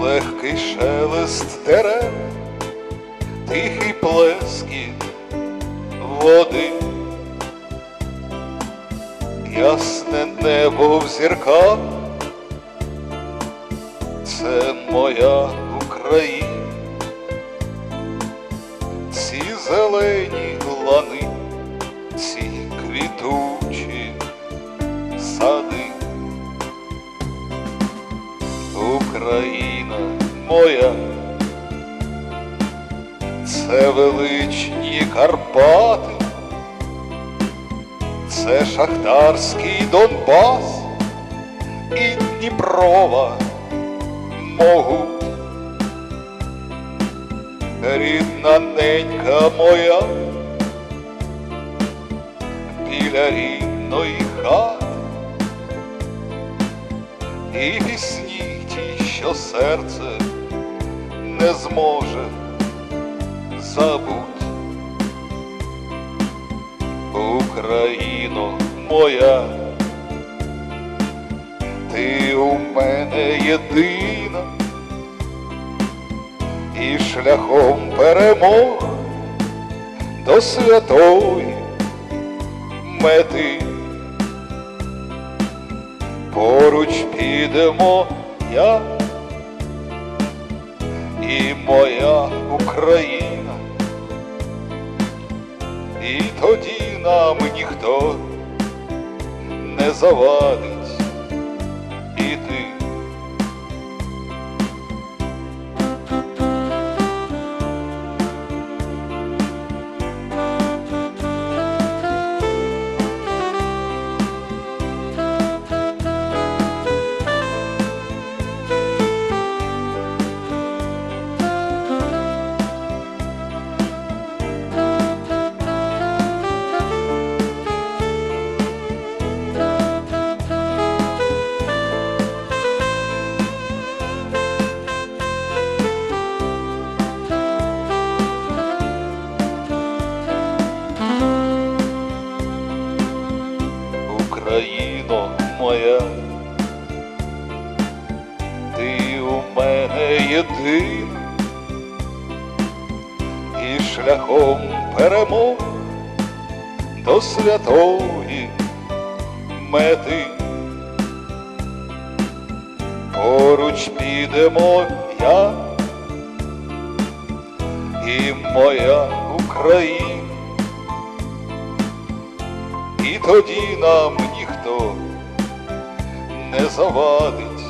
легкий шелест дерев, тихий плескіт води, ясне небо в зірках, це моя Україна, ці зелені лани, ці квітучі сади. Україна моя, це величні Карпати, це шахтарський Донбас. І Дніпрова могуть. Рідна ненька моя, біля рідної хати. І пісні ті, що серце не зможе забуть. Україно моя, ти у мене єдина, і шляхом перемог до святої мети. Поруч підемо я і моя Україна, і тоді нам ніхто не завадить мене і шляхом перемог до святої мети. Поруч підемо я і моя Україна. І тоді нам ніхто не завадить